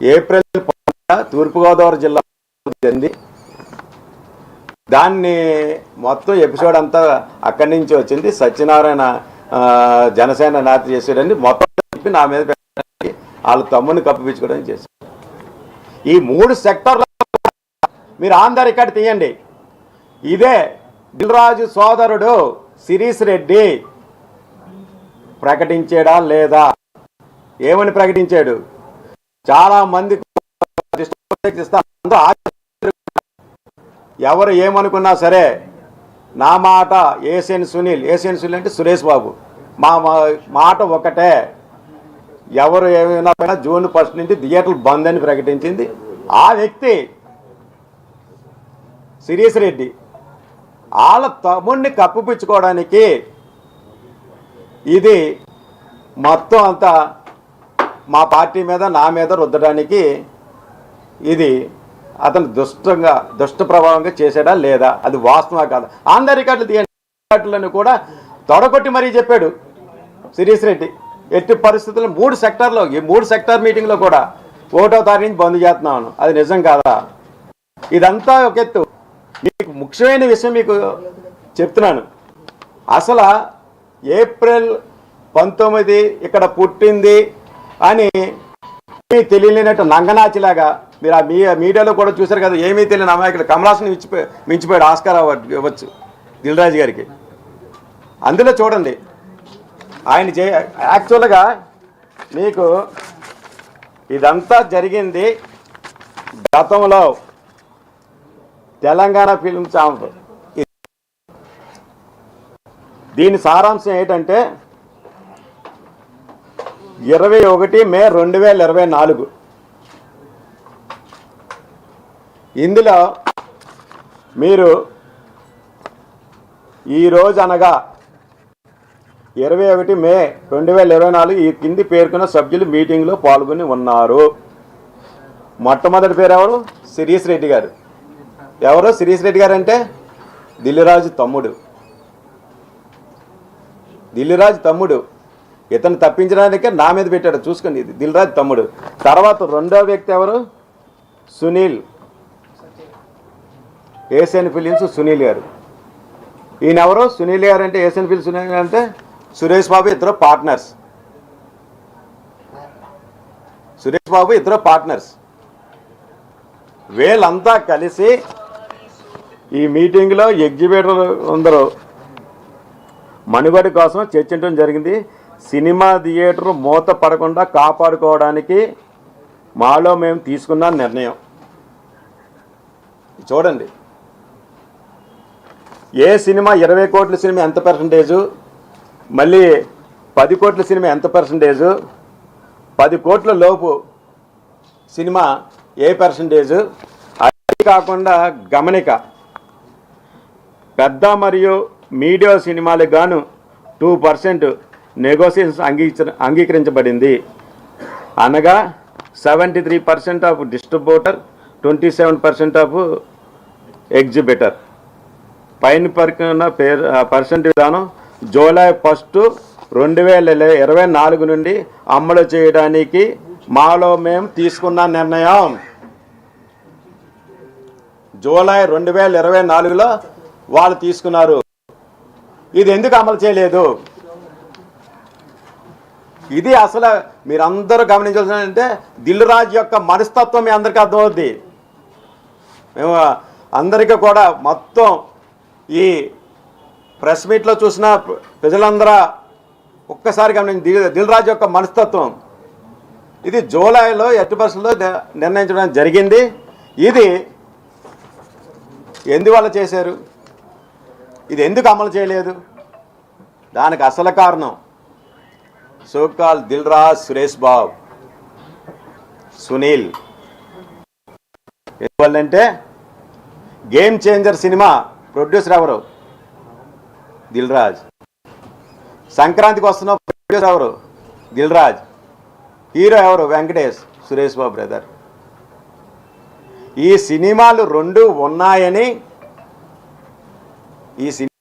April తూర్పుగోదావరి జిల్లా జరిగింది. దాన్ని మొత్తం ఎపిసోడ్ అంతా అక్కడి నుంచి వచ్చింది. సత్యనారాయణ జనసేన నేత చేసేటండి మొత్తం చెప్పి నా మీద పెట్టడానికి వాళ్ళ తమ్ముని కప్పిపించుకోవడానికి చేశారు. ఈ మూడు సెక్టర్ల మీరు ఆంధ్ర రికార్డు తీయండి. ఇదే దిల్రాజు సోదరుడు శిరీష్ రెడ్డి ప్రకటించాడా లేదా? ఏమని ప్రకటించాడు? చాలా మంది ఎవరు ఏమనుకున్నా సరే నా మాట ఏసియన్ సునీల్ ఏసియన్ సునీల్ అంటే సురేష్ బాబు. మా మా- మాట ఒకటే ఎవరు ఏమైనా జూన్ ఫస్ట్ నుంచి థియేటర్లు బంద్ అని ప్రకటించింది. ఆ వ్యక్తి సిరీస్ రెడ్డి. వాళ్ళ తమ్ముడిని కప్పిపుచ్చుకోవడానికి ఇది మొత్తం అంతా మా పార్టీ మీద నా మీద రుద్దడానికి ఇది అతను దుష్టంగా దుష్ట ప్రభావంగా చేశాడా లేదా? అది వాస్తవా కాదు? ఆంధ్ర రికార్డులు తీయండి. రికార్డులను కూడా తొడగొట్టి మరీ చెప్పాడు శిరీష్ రెడ్డి. ఎట్టి పరిస్థితుల్లో మూడు సెక్టార్లో ఈ మూడు సెక్టార్ మీటింగ్లో కూడా ఒకటో తారీఖు నుంచి బంద్ చేస్తున్నాను. అది నిజం కాదా? ఇదంతా ఒక ఎత్తు. మీకు ముఖ్యమైన విషయం మీకు చెప్తున్నాను. అసలు ఏప్రిల్ పంతొమ్మిది ఇక్కడ పుట్టింది అని ఏమీ తెలియలేనట్టు నంగనాచిలాగా మీరు ఆ మీ మీడియాలో కూడా చూశారు కదా ఏమీ తెలియని అమాయకుడు కమలాసుని మించిపోయి మించిపోయాడు ఆస్కార్ అవార్డు ఇవ్వచ్చు దిల్రాజు గారికి. అందులో చూడండి. ఆయన చే యాక్చువల్గా మీకు ఇదంతా జరిగింది గతంలో తెలంగాణ ఫిల్మ్ ఛానల్ దీని సారాంశం ఏంటంటే ఇరవై ఒకటి మే రెండు వేల ఇరవై నాలుగు. ఇందులో మీరు ఈరోజు అనగా ఇరవై ఒకటి మే రెండు వేల ఇరవై నాలుగు ఈ కింది పేర్కొన్న సభ్యులు మీటింగ్లో పాల్గొని ఉన్నారు. మొట్టమొదటి పేరు ఎవరు? శిరీష్ రెడ్డి గారు. ఎవరు? శిరీష్ రెడ్డి గారు అంటే దిల్లిరాజు తమ్ముడు. దిల్లిరాజు తమ్ముడు. ఇతను తప్పించడానికే నా మీద పెట్టాడు. చూసుకోండి ఇది. దిల్రాజ్ తమ్ముడు. తర్వాత రెండో వ్యక్తి ఎవరు? సునీల్. ఏషియన్ ఫిలిమ్స్ సునీల్ గారు. ఈయన ఎవరు సునీల్ గారు అంటే ఏషియన్ ఫిలిమ్స్ సునీల్ గారు అంటే సురేష్ బాబు ఇద్దరు పార్ట్నర్స్. సురేష్ బాబు ఇద్దరు పార్ట్నర్స్. వీళ్ళంతా కలిసి ఈ మీటింగ్లో ఎగ్జిబిటర్ అందరూ మనుగడ కోసం చర్చించడం జరిగింది. సినిమా థియేటర్ మూత పడకుండా కాపాడుకోవడానికి మాలో మేము తీసుకున్న నిర్ణయం. చూడండి. ఏ సినిమా ఇరవై కోట్ల సినిమా ఎంత పర్సంటేజు మళ్ళీ పది కోట్ల సినిమా ఎంత పర్సంటేజు పది కోట్ల లోపు సినిమా ఏ పర్సంటేజు అది కాకుండా గమనిక. పెద్ద మరియు మీడియా సినిమాలకు గాను టూ పర్సెంట్ నెగోసియేషన్స్ అంగీకరించ అంగీకరించబడింది. అనగా seventy three percent of distributor twenty seven percent of exhibitor పైన పర్కున్న పేరు పర్సెంట్ విధానం జూలై ఫస్ట్ రెండు వేల ఇరవై నాలుగు నుండి అమలు చేయడానికి మాలో మేము తీసుకున్న నిర్ణయం. జూలై రెండు వేల ఇరవై నాలుగులో వాళ్ళు తీసుకున్నారు. ఇది ఎందుకు అమలు చేయలేదు? ఇది అసలు మీరందరూ గమనించాల్సిన దిల్ దిల్రాజ్ యొక్క మనస్తత్వం మీ అందరికీ అర్థమవుద్ది. మేము అందరికీ కూడా మొత్తం ఈ ప్రెస్ మీట్లో చూసిన ప్రజలందరూ ఒక్కసారి గమనించి దిల్ దిల్రాజ్ యొక్క మనస్తత్వం. ఇది జూలైలో ఎట్టి పరిస్థితుల్లో నిర్ణయించడం జరిగింది. ఇది ఎందువల్ల చేశారు? ఇది ఎందుకు అమలు చేయలేదు? దానికి అసలు కారణం సోకాల్ దిల్రాజ్ సురేష్ బాబు. సునీల్. ఎందువల్లంటే గేమ్ చేంజర్ సినిమా ప్రొడ్యూసర్ ఎవరు? దిల్ రాజ్ సంక్రాంతికి వస్తున్న ప్రొడ్యూసర్ ఎవరు? దిల్ రాజ్ హీరో ఎవరు? వెంకటేష్. సురేష్ బాబు బ్రదర్. ఈ సినిమాలు రెండు ఉన్నాయని ఈ సినిమా